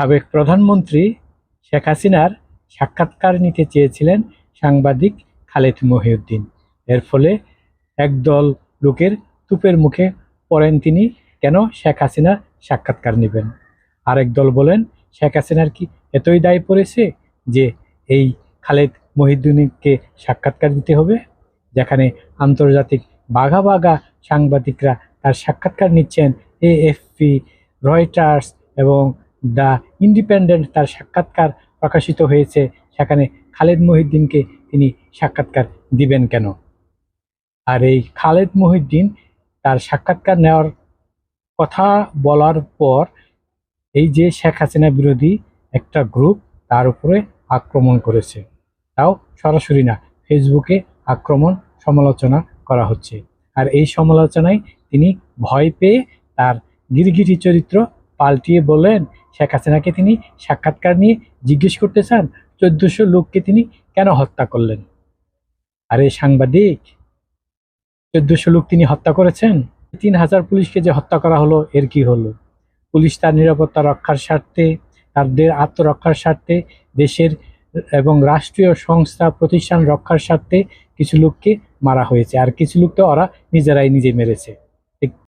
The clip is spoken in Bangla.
সাবেক প্রধানমন্ত্রী শেখ হাসিনার সাক্ষাৎকার নিতে চেয়েছিলেন সাংবাদিক খালেদ মহিউদ্দিন। এর ফলে একদল লোকের তুপের মুখে পড়েন তিনি, কেন শেখ হাসিনার সাক্ষাৎকার নেবেন? আরেক দল বলেন, শেখ হাসিনার কি এতই দায় পড়েছে যে এই খালেদ মহিউদ্দিনকে সাক্ষাৎকার দিতে হবে? যেখানে আন্তর্জাতিক বাঘা বাঘা সাংবাদিকরা তার সাক্ষাৎকার নিচ্ছেন এএফপি, রয়টার্স এবং দ্য ইন্ডিপেন্ডেন্ট তার সাক্ষাৎকার প্রকাশিত হয়েছে। সেখানে খালেদ মহিউদ্দিনকে তিনি সাক্ষাৎকার দিবেন কেন? আর এই খালেদ মহিউদ্দিন তার সাক্ষাৎকার নেওয়ার কথা বলার পর এই যে শেখ হাসিনা বিরোধী একটা গ্রুপ তার উপরে আক্রমণ করেছে। তাও সরাসরি না, ফেসবুকে আক্রমণ সমালোচনা করা হচ্ছে। আর এই সমালোচনায় তিনি ভয় পেয়ে তার গিরগিটি চরিত্র পাল্টিয়ে বললেন, শেখ হাসিনাকে তিনি সাক্ষাৎকার নিয়ে জিজ্ঞেস করতে চান, চোদ্দশো লোককে তিনি কেন হত্যা করলেন? আরে সাংবাদিক, চোদ্দশো লোক তিনি হত্যা করেছেন? তিন হাজার পুলিশকে যে হত্যা করা হলো, এর কি হলো? পুলিশ তার নিরাপত্তা রক্ষার স্বার্থে, তাদের আত্মরক্ষার স্বার্থে, দেশের এবং রাষ্ট্রীয় সংস্থা প্রতিষ্ঠান রক্ষার স্বার্থে কিছু লোককে মারা হয়েছে, আর কিছু লোক তো ওরা নিজেরাই নিজে মেরেছে।